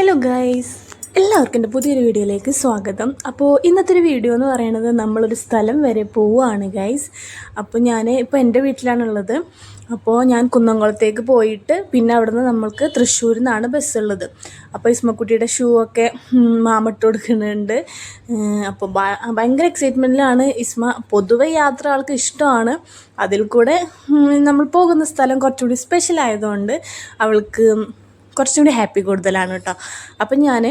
Hello guys എല്ലാവർക്കും എന്റെ പുതിയൊരു വീഡിയോയിലേക്ക് സ്വാഗതം. അപ്പോൾ ഇന്നത്തെ ഒരു വീഡിയോ എന്ന് പറയുന്നത് നമ്മളൊരു സ്ഥലം വരെ പോവുകയാണ് ഗൈസ് അപ്പോൾ ഞാൻ ഇപ്പോൾ എന്റെ വീട്ടിലാണുള്ളത്. അപ്പോൾ ഞാൻ കുന്നംകുളത്തേക്ക് പോയിട്ട് പിന്നെ അവിടുന്ന് നമ്മൾക്ക് തൃശ്ശൂരിൽ നിന്നാണ് ബസ്സുള്ളത് അപ്പോൾ ഇസ്മക്കുട്ടിയുടെ ഷൂ ഒക്കെ മാമിട്ട് കൊടുക്കുന്നുണ്ട്. അപ്പോൾ ഭയങ്കര എക്സൈറ്റ്മെന്റിലാണ് ഇസ്മ പൊതുവെ യാത്ര ആൾക്ക് ഇഷ്ടമാണ്. അതിൽ കൂടെ നമ്മൾ പോകുന്ന സ്ഥലം കുറച്ചുകൂടി സ്പെഷ്യൽ ആയതുകൊണ്ട് അവൾക്ക് കുറച്ചും കൂടി ഹാപ്പി കൂടുതലാണ് കേട്ടോ അപ്പം ഞാൻ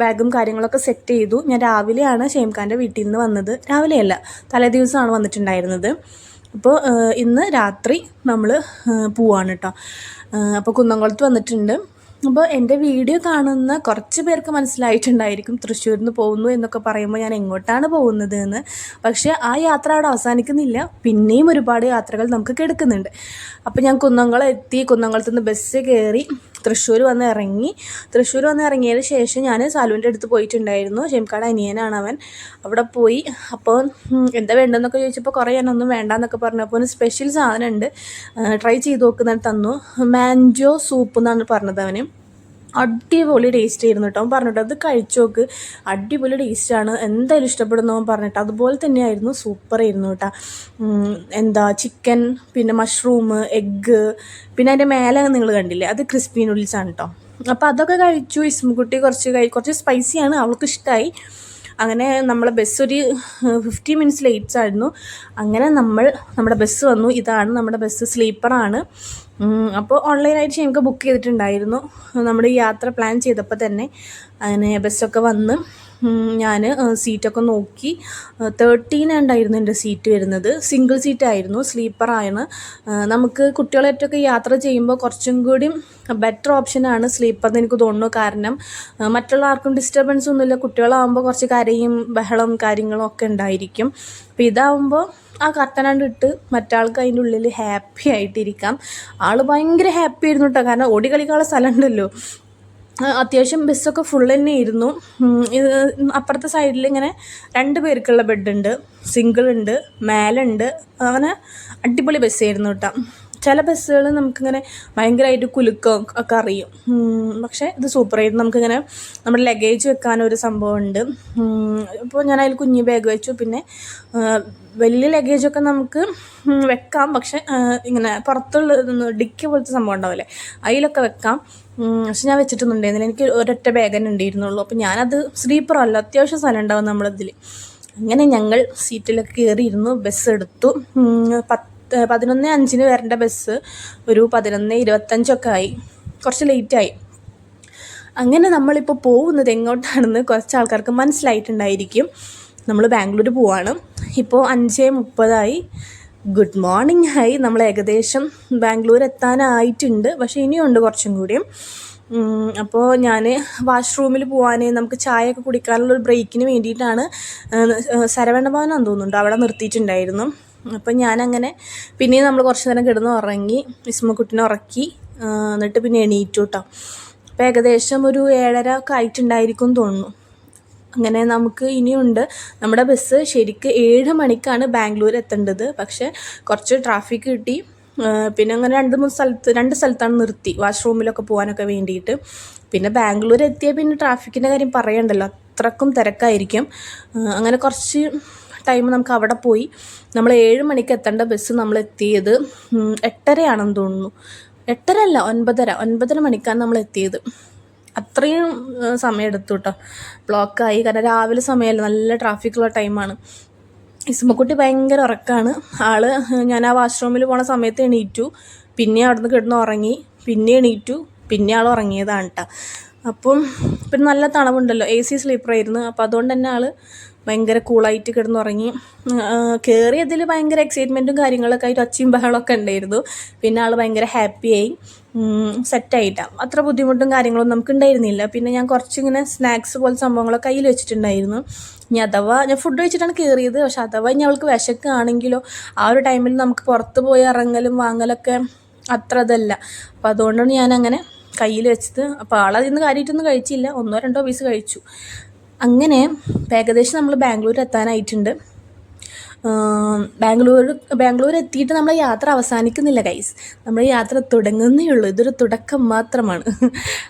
ബാഗും കാര്യങ്ങളൊക്കെ സെറ്റ് ചെയ്തു. ഞാൻ രാവിലെയാണ് ഷെയ്ംഖാന്റെ വീട്ടിൽ നിന്ന് വന്നത്. രാവിലെയല്ല തലേ ദിവസമാണ് വന്നിട്ടുണ്ടായിരുന്നത്. അപ്പോൾ ഇന്ന് രാത്രി നമ്മൾ പോവാണ് കേട്ടോ അപ്പോൾ കുന്നംകുളത്ത് വന്നിട്ടുണ്ട്. അപ്പോൾ എന്റെ വീഡിയോ കാണുന്ന കുറച്ച് പേർക്ക് മനസ്സിലായിട്ടുണ്ടായിരിക്കും തൃശ്ശൂരിൽ നിന്ന് പോകുന്നു എന്നൊക്കെ പറയുമ്പോൾ ഞാൻ എങ്ങോട്ടാണ് പോകുന്നത് എന്ന്. പക്ഷേ ആ യാത്ര അവിടെ അവസാനിക്കുന്നില്ല. പിന്നെയും ഒരുപാട് യാത്രകൾ നമുക്ക് കിടക്കുന്നുണ്ട്. അപ്പോൾ ഞാൻ കുന്നംകുളം എത്തി. കുന്നംകുളത്ത് നിന്ന് ബസ് കയറി തൃശ്ശൂർ വന്ന് ഇറങ്ങി. തൃശ്ശൂർ വന്ന് ഇറങ്ങിയതിന് ശേഷം ഞാൻ സാലുവിന്റെ അടുത്ത് പോയിട്ടുണ്ടായിരുന്നു. ജെയിംകാട് അനിയനാണ് അവൻ. അവിടെ പോയി. അപ്പോൾ എന്താ വേണ്ടതെന്നൊക്കെ ചോദിച്ചപ്പോൾ കുറേ ഞാനൊന്നും വേണ്ടാന്നൊക്കെ പറഞ്ഞപ്പോൾ ഒരു സ്പെഷ്യൽ സാധനം ഉണ്ട് ട്രൈ ചെയ്ത് നോക്കുന്നത് തന്നു. മാൻജോ സൂപ്പ് എന്നാണ് പറഞ്ഞത് അവന്. അടിപൊളി ടേസ്റ്റ് ആയിരുന്നു കേട്ടോ പറഞ്ഞിട്ട് അത് കഴിച്ചു നോക്ക്. അടിപൊളി ടേസ്റ്റാണ് എന്തായാലും ഇഷ്ടപ്പെടുന്നു അവൻ പറഞ്ഞിട്ട്. അതുപോലെ തന്നെയായിരുന്നു. സൂപ്പർ ആയിരുന്നു കേട്ടോ എന്താ ചിക്കൻ പിന്നെ മഷ്റൂം എഗ്ഗ് പിന്നെ അതിന്റെ മേലെ നിങ്ങൾ കണ്ടില്ലേ? അത് ക്രിസ്പി നൂഡിൽസ് ആണ് കേട്ടോ അപ്പോൾ അതൊക്കെ കഴിച്ചു. ഇസ്മുക്കുട്ടി കുറച്ച് കഴി കുറച്ച് സ്പൈസിയാണ് അവൾക്ക് ഇഷ്ടമായി അങ്ങനെ നമ്മളെ ബസ് ഒരു ഫിഫ്റ്റി മിനിറ്റ്സ് ലേറ്റ്സ് ആയിരുന്നു. അങ്ങനെ നമ്മൾ നമ്മുടെ ബസ് വന്നു. ഇതാണ് നമ്മുടെ ബസ് സ്ലീപ്പറാണ് അപ്പോൾ ഓൺലൈനായിട്ട് ഞങ്ങൾക്ക് ബുക്ക് ചെയ്തിട്ടുണ്ടായിരുന്നു. നമ്മുടെ യാത്ര പ്ലാൻ ചെയ്തപ്പോൾ തന്നെ അങ്ങനെ ബസ്സൊക്കെ വന്ന് ഞാൻ സീറ്റൊക്കെ നോക്കി. തേർട്ടീൻ ഉണ്ടായിരുന്നു എന്റെ സീറ്റ് വരുന്നത്. സിംഗിൾ സീറ്റ് ആയിരുന്നു സ്ലീപ്പറാണ് നമുക്ക് കുട്ടികളായിട്ടൊക്കെ യാത്ര ചെയ്യുമ്പോൾ കുറച്ചും കൂടി ബെറ്റർ ഓപ്ഷനാണ് സ്ലീപ്പർ എന്ന് എനിക്ക് തോന്നുന്നു. കാരണം മറ്റുള്ള ആർക്കും ഡിസ്റ്റർബൻസ് ഒന്നുമില്ല. കുട്ടികളാകുമ്പോൾ കുറച്ച് കരയും ബഹളം കാര്യങ്ങളും ഒക്കെ ഉണ്ടായിരിക്കും. അപ്പോൾ ഇതാവുമ്പോൾ ആ കർട്ടനാണ്ട് ഇട്ട് മറ്റാൾക്ക് അതിന്റെ ഉള്ളിൽ ഹാപ്പി ആയിട്ടിരിക്കാം. ആൾ ഭയങ്കര ഹാപ്പി ആയിരുന്നു കേട്ടോ കാരണം ഓടി കളിക്കാനുള്ള സ്ഥലം ഉണ്ടല്ലോ. ആ, അത്യാവശ്യം ബസ്സൊക്കെ ഫുൾ തന്നെ ആയിരുന്നു. ഇത് അപ്പുറത്തെ സൈഡിൽ ഇങ്ങനെ രണ്ട് പേർക്കുള്ള ബെഡുണ്ട് സിംഗിൾ ഉണ്ട് മേലുണ്ട് അങ്ങനെ അടിപൊളി ബസ്സായിരുന്നു കേട്ടോ. ചില ബസ്സുകൾ നമുക്കിങ്ങനെ ഭയങ്കരമായിട്ട് കുലുക്കം ഒക്കെ അറിയും. പക്ഷേ ഇത് സൂപ്പറായിരുന്നു നമുക്കിങ്ങനെ നമ്മുടെ ലഗേജ് വെക്കാനൊരു സംഭവമുണ്ട്. ഇപ്പോൾ ഞാൻ അതിൽ കുഞ്ഞ് ബാഗ് വെച്ചു. പിന്നെ വലിയ ലഗേജൊക്കെ നമുക്ക് വെക്കാം. പക്ഷെ ഇങ്ങനെ പുറത്തുള്ള ഡിക്കി പോലത്തെ സംഭവം ഉണ്ടാവില്ലേ? അതിലൊക്കെ വെക്കാം. പക്ഷെ ഞാൻ വെച്ചിട്ടൊന്നുണ്ടായിരുന്നില്ല. എനിക്ക് ഒരൊറ്റ ബാഗ് തന്നെ ഉണ്ടായിരുന്നുള്ളൂ. അപ്പോൾ ഞാനത് സ്ലീപ്പറല്ല അത്യാവശ്യം സ്ഥലം ഉണ്ടാവും നമ്മളതിൽ അങ്ങനെ ഞങ്ങൾ സീറ്റിലൊക്കെ കയറിയിരുന്നു ബസ് എടുത്തു. പത്ത് പതിനൊന്ന് അഞ്ചിന് വരേണ്ട ബസ് ഒരു പതിനൊന്ന് ഇരുപത്തഞ്ചൊക്കെ ആയി. കുറച്ച് ലേറ്റായി അങ്ങനെ നമ്മളിപ്പോൾ പോകുന്നത് എങ്ങോട്ടാണെന്ന് കുറച്ച് ആൾക്കാർക്ക് മനസ്സിലായിട്ടുണ്ടായിരിക്കും. നമ്മൾ ബാംഗ്ലൂർ പോവാണ്. ഇപ്പോൾ അഞ്ച് മുപ്പതായി. ഗുഡ് മോർണിംഗ് ആയി. നമ്മൾ ഏകദേശം ബാംഗ്ലൂർ എത്താനായിട്ടുണ്ട്. പക്ഷേ ഇനിയുണ്ട് കുറച്ചും കൂടിയും അപ്പോൾ ഞാൻ വാഷ്റൂമിൽ പോകാൻ നമുക്ക് ചായയൊക്കെ കുടിക്കാനുള്ള ഒരു ബ്രേക്കിന് വേണ്ടിയിട്ടാണ് സരവണ ഭവനാന്ന് തോന്നുന്നുണ്ട്. അവിടെ നിർത്തിയിട്ടുണ്ടായിരുന്നു. അപ്പം ഞാനങ്ങനെ പിന്നെയും നമ്മൾ കുറച്ച് നേരം കിടന്ന് ഉറങ്ങി വിസ്മക്കുട്ടിനെ ഉറക്കി എന്നിട്ട് പിന്നെ എണീറ്റു കേട്ടോ അപ്പോൾ ഏകദേശം ഒരു ഏഴര ഒക്കെ ആയിട്ടുണ്ടായിരിക്കും തോന്നുന്നു. അങ്ങനെ നമുക്ക് ഇനിയുണ്ട്. നമ്മുടെ ബസ് ശരിക്ക് ഏഴ് മണിക്കാണ് ബാംഗ്ലൂർ എത്തേണ്ടത്. പക്ഷേ കുറച്ച് ട്രാഫിക് കിട്ടി. പിന്നെ അങ്ങനെ രണ്ട് മൂന്ന് സ്ഥലത്ത് രണ്ട് സ്ഥലത്താണ് നിർത്തി. വാഷ്റൂമിലൊക്കെ പോകാനൊക്കെ വേണ്ടിയിട്ട്. പിന്നെ ബാംഗ്ലൂർ എത്തിയാൽ പിന്നെ ട്രാഫിക്കിന്റെ കാര്യം പറയണ്ടല്ലോ. അത്രക്കും തിരക്കായിരിക്കും. അങ്ങനെ കുറച്ച് ടൈം നമുക്ക് അവിടെ പോയി. നമ്മൾ ഏഴ് മണിക്ക് എത്തേണ്ട ബസ് നമ്മൾ എത്തിയത് എട്ടരയാണെന്ന് തോന്നുന്നു. എട്ടര അല്ല ഒൻപതര. ഒൻപതര മണിക്കാണ് നമ്മൾ എത്തിയത്. അത്രയും സമയമെടുത്തു കേട്ടോ ബ്ലോക്കായി കാരണം രാവിലെ സമയമല്ല നല്ല ട്രാഫിക്കുള്ള ടൈമാണ് ഇസ്മക്കുട്ടി ഭയങ്കര ഉറക്കാണ്. ആൾ ഞാൻ ആ വാഷ്റൂമിൽ പോണ സമയത്ത് എണീറ്റു. പിന്നെ അവിടുന്ന് കിടന്ന് ഉറങ്ങി. പിന്നെ എണീറ്റു. പിന്നെ ആൾ ഉറങ്ങിയതാണ് കേട്ടോ അപ്പം പിന്നെ നല്ല തണവുണ്ടല്ലോ. എ സി സ്ലീപ്പറായിരുന്നു അപ്പോൾ അതുകൊണ്ട് തന്നെ ആൾ ഭയങ്കര കൂളായിട്ട് കിടന്നുറങ്ങി. കയറിയതിൽ ഭയങ്കര എക്സൈറ്റ്മെന്റും കാര്യങ്ങളൊക്കെ ആയിട്ട് ഒച്ചയും ബഹളമൊക്കെ ഉണ്ടായിരുന്നു. പിന്നെ ആൾ ഭയങ്കര ഹാപ്പിയായി സെറ്റായിട്ടാണ് അത്ര ബുദ്ധിമുട്ടും കാര്യങ്ങളൊന്നും നമുക്ക് ഉണ്ടായിരുന്നില്ല പിന്നെ ഞാൻ കുറച്ചിങ്ങനെ സ്നാക്സ് പോലെ സംഭവങ്ങളൊക്കെ കയ്യിൽ വെച്ചിട്ടുണ്ടായിരുന്നു. ഇനി അഥവാ ഞാൻ ഫുഡ് വെച്ചിട്ടാണ് കയറിയത് പക്ഷെ അഥവാ ഇനി അവൾക്ക് വിശക്കുകയാണെങ്കിലോ ആ ഒരു ടൈമിൽ നമുക്ക് പുറത്ത് പോയി ഇറങ്ങലും വാങ്ങലൊക്കെ അത്ര ഇതല്ല. അപ്പോൾ അതുകൊണ്ടാണ് ഞാൻ അങ്ങനെ കയ്യിൽ വെച്ചത്. അപ്പോൾ ആളതിൽ നിന്ന് കാര്യമായിട്ടൊന്നും കഴിച്ചില്ല. ഒന്നോ രണ്ടോ പീസ് കഴിച്ചു. അങ്ങനെ ഏകദേശം നമ്മൾ ബാംഗ്ലൂർ എത്താനായിട്ടുണ്ട്. ബാംഗ്ലൂർ ബാംഗ്ലൂർ എത്തിയിട്ട് നമ്മളെ യാത്ര അവസാനിക്കുന്നില്ല ഗൈസ് നമ്മൾ യാത്ര തുടങ്ങുന്നേ ഉള്ളൂ. ഇതൊരു തുടക്കം മാത്രമാണ്.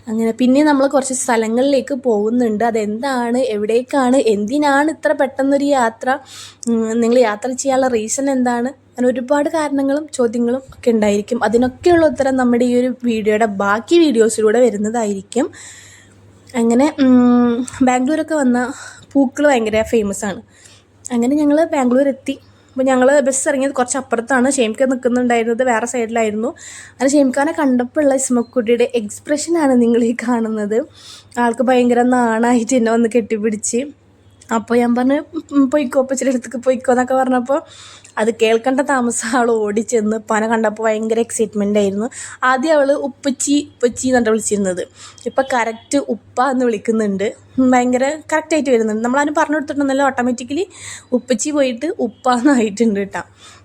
അങ്ങനെ പിന്നെ നമ്മൾ കുറച്ച് സ്ഥലങ്ങളിലേക്ക് പോകുന്നുണ്ട്. അതെന്താണ്? എവിടേക്കാണ്? എന്തിനാണ് ഇത്ര പെട്ടെന്നൊരു യാത്ര? നിങ്ങൾ യാത്ര ചെയ്യാനുള്ള റീസൺ എന്താണ്? അങ്ങനെ ഒരുപാട് കാരണങ്ങളും ചോദ്യങ്ങളും ഒക്കെ ഉണ്ടായിരിക്കും. അതിനൊക്കെയുള്ള ഉത്തരം നമ്മുടെ ഈ ഒരു വീഡിയോയുടെ ബാക്കി വീഡിയോസിലൂടെ വരുന്നതായിരിക്കും. അങ്ങനെ ബാംഗ്ലൂരൊക്കെ വന്ന പൂക്കൾ ഭയങ്കര ഫേമസ് ആണ്. അങ്ങനെ ഞങ്ങൾ ബാംഗ്ലൂർ എത്തി അപ്പോൾ ഞങ്ങൾ ബസ് ഇറങ്ങിയത് കുറച്ച് അപ്പുറത്താണ് ഷെയ്മിക്ക നിൽക്കുന്നുണ്ടായിരുന്നത് വേറെ സൈഡിലായിരുന്നു അങ്ങനെ ഷെയ്മിക്കാനെ കണ്ടപ്പോഴുള്ള ഇസ്മക്കുട്ടിയുടെ എക്സ്പ്രഷനാണ് നിങ്ങൾ ഈ കാണുന്നത്. ആൾക്ക് ഭയങ്കര നാണായിട്ട് എന്നെ വന്ന് കെട്ടിപ്പിടിച്ച്. അപ്പോൾ ഞാൻ പറഞ്ഞു പൊയ്ക്കോ അപ്പച്ചിന്റെ അടുത്തേക്ക് പൊയ്ക്കോ എന്നൊക്കെ പറഞ്ഞപ്പോൾ അത് കേൾക്കേണ്ട താമസം ഓടി ഓടിച്ചെന്ന് പന കണ്ടപ്പോൾ ഭയങ്കര എക്സൈറ്റ്മെന്റ് ആയിരുന്നു. ആദ്യം അവൾ ഉപ്പച്ചി ഉപ്പച്ചി എന്നിട്ട് വിളിച്ചിരുന്നത്. ഇപ്പം കറക്റ്റ് ഉപ്പ എന്ന് വിളിക്കുന്നുണ്ട്. ഭയങ്കര കറക്റ്റായിട്ട് വരുന്നുണ്ട്. നമ്മളതിന് പറഞ്ഞു കൊടുത്തിട്ടുണ്ടെന്നല്ലോ ഓട്ടോമാറ്റിക്കലി ഉപ്പച്ചി പോയിട്ട് ഉപ്പ എന്നായിട്ടുണ്ട് കേട്ടോ.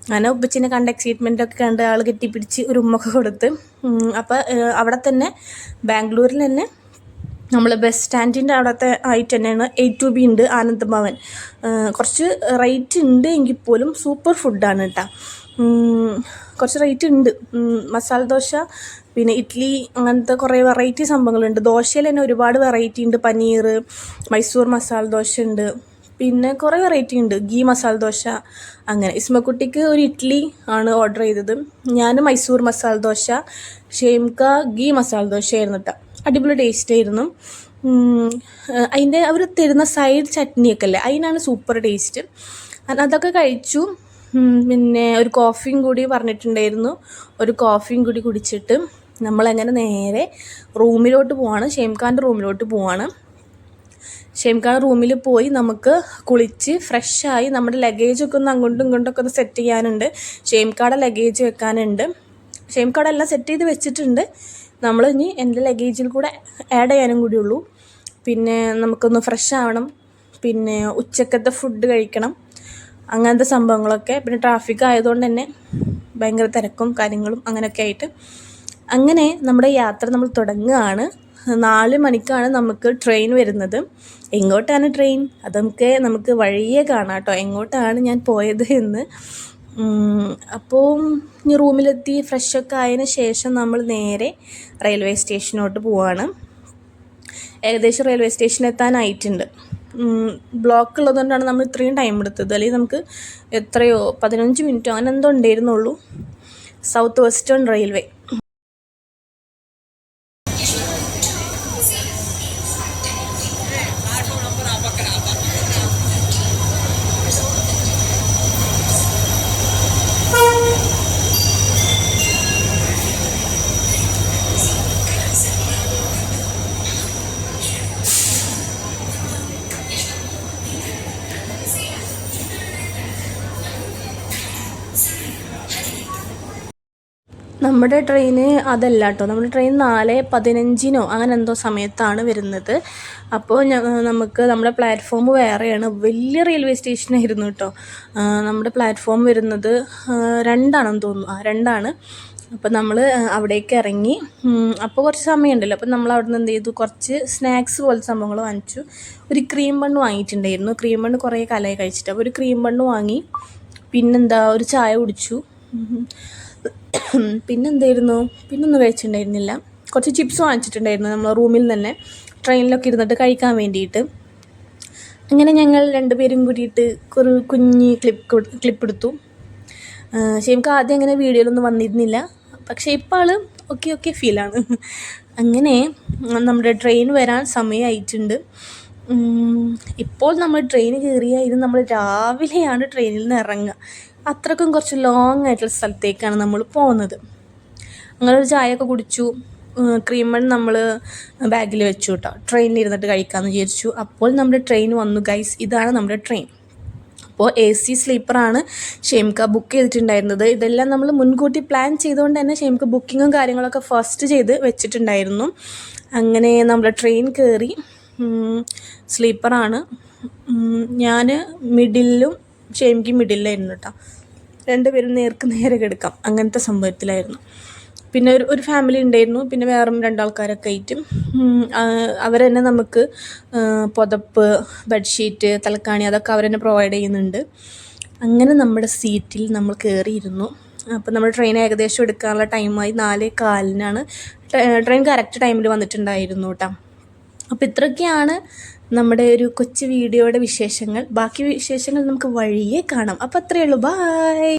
അങ്ങനെ ഉപ്പച്ചിനെ കണ്ട എക്സൈറ്റ്മെന്റൊക്കെ കണ്ട് ആൾ കെട്ടിപ്പിടിച്ച് ഒരു ഉമ്മൊക്കെ കൊടുത്ത്. അപ്പോൾ അവിടെ തന്നെ ബാംഗ്ലൂരിൽ തന്നെ നമ്മൾ ബസ് സ്റ്റാൻഡിന്റെ അവിടുത്തെ ആയിട്ട് തന്നെയാണ് എ ടു ബി ഉണ്ട് ആനന്ദ് ഭവൻ. കുറച്ച് റേറ്റ് ഉണ്ട് എങ്കിൽ പോലും സൂപ്പർ ഫുഡാണ് കേട്ടോ കുറച്ച് റേറ്റ് ഉണ്ട്. മസാല ദോശ പിന്നെ ഇഡ്ഡലി അങ്ങനത്തെ കുറേ വെറൈറ്റി സംഭവങ്ങളുണ്ട്. ദോശയിൽ തന്നെ ഒരുപാട് വെറൈറ്റി ഉണ്ട്. പനീർ മൈസൂർ മസാല ദോശ ഉണ്ട്. പിന്നെ കുറേ വെറൈറ്റി ഉണ്ട്. ഗീ മസാല ദോശ അങ്ങനെ. ഇസ്മക്കുട്ടിക്ക് ഒരു ഇഡ്ഡലി ആണ് ഓർഡർ ചെയ്തത്. ഞാൻ മൈസൂർ മസാല ദോശ ഷേംക ഗീ മസാല ദോശ ആയിരുന്നു കേട്ടോ അടിപൊളി ടേസ്റ്റ് ആയിരുന്നു. അതിന്റെ അവർ തരുന്ന സൈഡ് ചട്നിയൊക്കെ അല്ലേ? അതിനാണ് സൂപ്പർ ടേസ്റ്റ് അതൊക്കെ കഴിച്ചു. പിന്നെ ഒരു കോഫിയും കൂടി പറഞ്ഞിട്ടുണ്ടായിരുന്നു. ഒരു കോഫിയും കൂടി കുടിച്ചിട്ട് നമ്മളങ്ങനെ നേരെ റൂമിലോട്ട് പോവാണ്. ഷെയിംഖാന്റെ റൂമിലോട്ട് പോവാണ്. ഷെയിംഖാൻ റൂമിൽ പോയി നമുക്ക് കുളിച്ച് ഫ്രഷായി നമ്മുടെ ലഗേജൊക്കെ ഒന്ന് അങ്ങോട്ടും ഇങ്ങോട്ടൊക്കെ ഒന്ന് സെറ്റ് ചെയ്യാനുണ്ട്. ഷെയിംഖാടെ ലഗേജ് വെക്കാനുണ്ട്. ഷെയിംഖാടെല്ലാം സെറ്റ് ചെയ്ത് വെച്ചിട്ടുണ്ട്. നമ്മൾ ഇനി എന്റെ ലഗേജിൽ കൂടെ ആഡ് ചെയ്യാനും കൂടി ഉള്ളൂ. പിന്നെ നമുക്കൊന്ന് ഫ്രഷ് ആവണം. പിന്നെ ഉച്ചക്കത്തെ ഫുഡ് കഴിക്കണം. അങ്ങനത്തെ സംഭവങ്ങളൊക്കെ. പിന്നെ ട്രാഫിക് ആയതുകൊണ്ട് തന്നെ ഭയങ്കര തിരക്കും കാര്യങ്ങളും അങ്ങനെയൊക്കെ ആയിട്ട്. അങ്ങനെ നമ്മുടെ യാത്ര നമ്മൾ തുടങ്ങുകയാണ്. നാല് മണിക്കാണ് നമുക്ക് ട്രെയിൻ വരുന്നത്. എങ്ങോട്ടാണ് ട്രെയിൻ അതൊക്കെ നമുക്ക് വഴിയേ കാണാം കേട്ടോ. എങ്ങോട്ടാണ് ഞാൻ പോയത് എന്ന്. അപ്പോൾ ഇനി റൂമിലെത്തി ഫ്രഷൊക്കെ ആയതിന് ശേഷം നമ്മൾ നേരെ റെയിൽവേ സ്റ്റേഷനോട്ട് പോവാണ്. ഏകദേശം റെയിൽവേ സ്റ്റേഷൻ എത്താനായിട്ടുണ്ട്. ബ്ലോക്ക് ഉള്ളതുകൊണ്ടാണ് നമ്മൾ ഇത്രയും ടൈം എടുത്തത്. അല്ലെങ്കിൽ നമുക്ക് എത്രയോ പതിനഞ്ച് മിനിറ്റോ അങ്ങനെ എന്തോ ഉണ്ടായിരുന്നുള്ളൂ. സൗത്ത് വെസ്റ്റേൺ റെയിൽവേ നമ്മുടെ ട്രെയിന് അതല്ല കേട്ടോ നമ്മുടെ ട്രെയിൻ നാല് പതിനഞ്ചിനോ അങ്ങനെ എന്തോ സമയത്താണ് വരുന്നത്. അപ്പോൾ നമുക്ക് നമ്മുടെ പ്ലാറ്റ്ഫോം വേറെയാണ്. വലിയ റെയിൽവേ സ്റ്റേഷനായിരുന്നു കേട്ടോ നമ്മുടെ പ്ലാറ്റ്ഫോം വരുന്നത് രണ്ടാണെന്ന് തോന്നുന്നു. ആ രണ്ടാണ്. അപ്പോൾ നമ്മൾ അവിടേക്ക് ഇറങ്ങി. അപ്പോൾ കുറച്ച് സമയമുണ്ടല്ലോ. അപ്പോൾ നമ്മൾ അവിടെ നിന്ന് എന്ത് ചെയ്തു? കുറച്ച് സ്നാക്സ് പോലത്തെ സംഭവങ്ങൾ വാങ്ങിച്ചു. ഒരു ക്രീം ബണ്ണ് വാങ്ങിയിട്ടുണ്ടായിരുന്നു ക്രീം ബണ്ണ് കുറേ കാലമായി കഴിച്ചിട്ട്. അപ്പോൾ ഒരു ക്രീം ബണ്ണ് വാങ്ങി. പിന്നെന്താ? ഒരു ചായ കുടിച്ചു. പിന്നെന്തായിരുന്നു? പിന്നൊന്നും കഴിച്ചിട്ടുണ്ടായിരുന്നില്ല. കുറച്ച് ചിപ്സ് വാങ്ങിച്ചിട്ടുണ്ടായിരുന്നു നമ്മൾ റൂമിൽ തന്നെ. ട്രെയിനിലൊക്കെ ഇരുന്നിട്ട് കഴിക്കാൻ വേണ്ടിയിട്ട്. അങ്ങനെ ഞങ്ങൾ രണ്ടുപേരും കൂടിയിട്ട് ഒരു കുഞ്ഞ് ക്ലിപ്പ് ക്ലിപ്പ് എടുത്തു. ശരിക്കും ആദ്യം അങ്ങനെ വീഡിയോയിലൊന്നും വന്നിരുന്നില്ല. പക്ഷേ ഇപ്പോൾ ആൾ ഓക്കെ ഓക്കെ ഫീലാണ് അങ്ങനെ നമ്മുടെ ട്രെയിൻ വരാൻ സമയമായിട്ടുണ്ട് ഇപ്പോൾ നമ്മൾ ട്രെയിൻ കയറിയായിരുന്നു നമ്മൾ രാവിലെയാണ് ട്രെയിനിൽ നിന്ന് ഇറങ്ങുക. അത്രക്കും കുറച്ച് ലോങ് ആയിട്ടുള്ള സ്ഥലത്തേക്കാണ് നമ്മൾ പോകുന്നത്. അങ്ങനെ ഒരു ചായയൊക്കെ കുടിച്ചു. ക്രീമൺ നമ്മൾ ബാഗിൽ വെച്ചു കേട്ടോ ട്രെയിനിൽ ഇരുന്നിട്ട് കഴിക്കാമെന്ന് വിചാരിച്ചു. അപ്പോൾ നമ്മുടെ ട്രെയിൻ വന്നു ഗൈസ് ഇതാണ് നമ്മുടെ ട്രെയിൻ അപ്പോൾ എ സി സ്ലീപ്പറാണ് ഷെയിംക ബുക്ക് ചെയ്തിട്ടുണ്ടായിരുന്നത്. ഇതെല്ലാം നമ്മൾ മുൻകൂട്ടി പ്ലാൻ ചെയ്തുകൊണ്ട് തന്നെ ഷെയിംക ബുക്കിങ്ങും കാര്യങ്ങളൊക്കെ ഫസ്റ്റ് ചെയ്ത് വെച്ചിട്ടുണ്ടായിരുന്നു. അങ്ങനെ നമ്മുടെ ട്രെയിൻ കയറി സ്ലീപ്പറാണ് ഞാൻ മിഡിലും ഷെയിംക്ക് മിഡിലായിരുന്നു കേട്ടോ രണ്ടുപേരും നേർക്ക് നേരെ കിടക്കാം. അങ്ങനത്തെ സംഭവത്തിലായിരുന്നു. പിന്നെ ഒരു ഒരു ഫാമിലി ഉണ്ടായിരുന്നു. പിന്നെ വേറെ രണ്ടാൾക്കാരൊക്കെ ആയിട്ടും. അവർ തന്നെ നമുക്ക് പുതപ്പ് ബെഡ്ഷീറ്റ് തലക്കാണി അതൊക്കെ അവർ തന്നെ പ്രൊവൈഡ് ചെയ്യുന്നുണ്ട്. അങ്ങനെ നമ്മുടെ സീറ്റിൽ നമ്മൾ കയറിയിരുന്നു അപ്പോൾ നമ്മൾ ട്രെയിൻ ഏകദേശം എടുക്കാനുള്ള ടൈമായി നാലേ കാലിനാണ് ട്രെയിൻ കറക്റ്റ് ടൈമിൽ വന്നിട്ടുണ്ടായിരുന്നു കേട്ടോ അപ്പോൾ ഇത്രയൊക്കെയാണ് നമ്മുടെ ഒരു കൊച്ചു വീഡിയോയുടെ വിശേഷങ്ങൾ. ബാക്കി വിശേഷങ്ങൾ നമുക്ക് വഴിയേ കാണാം. അപ്പോൾ അത്രയേ ഉള്ളൂ. ബായ്